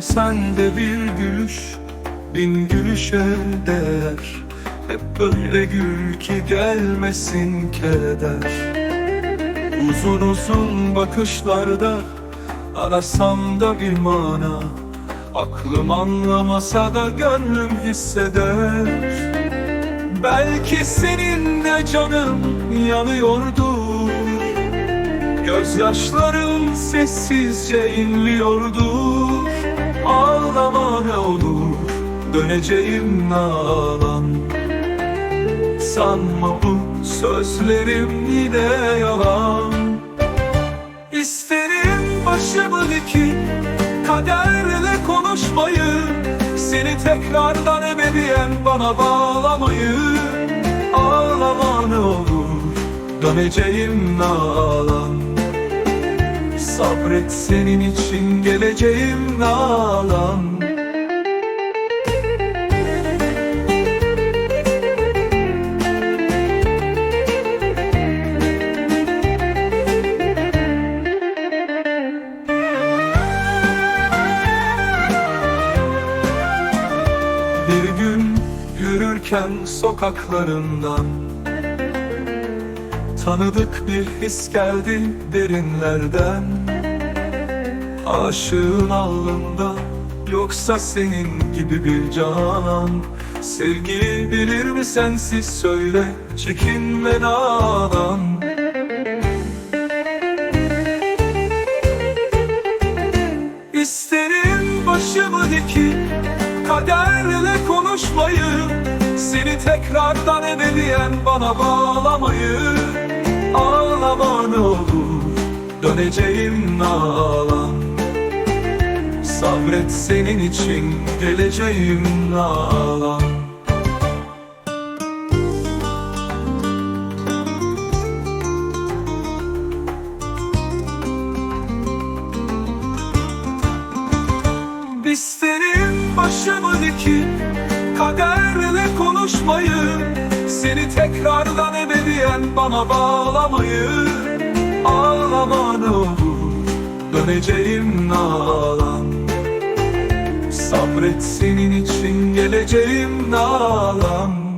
Bence sende bir gülüş bin gülüşe değer. Hep böyle gül ki gelmesin keder. Uzun uzun bakışlarda arasam da bir mana. Aklım anlamasa da gönlüm hisseder. Belki seninle canım yanıyordur Gözyaşlarım sessizce inliyordur Ağlama ne olur döneceğim nalan. Sanma bu sözlerim yine yalan. İsterim başımı dikip kaderle konuşmayı Seni tekrardan ebediyen bana bağlamayı. Ağlama ne olur döneceğim nalan Sabret senin için geleceğim nalan. Bir gün yürürken sokaklarından Tanıdık bir his geldi derinlerden Aşığın alnında Yoksa senin gibi bir canan. Sevgili bilir mi sensiz söyle Çekinme nadan İsterim başımı dikip Kaderle konuşmayı. Seni tekrardan ebediyen bana bağlamayı. Ağlama ne olur Döneceğim nalan Sabret senin için geleceğim nalan İsterim başımı dikip Kaderle konuşmayı Seni tekrardan ebediyen bana bağlamayı. Ağlama ne olur Döneceğim nalan Sabret senin için geleceğim nalan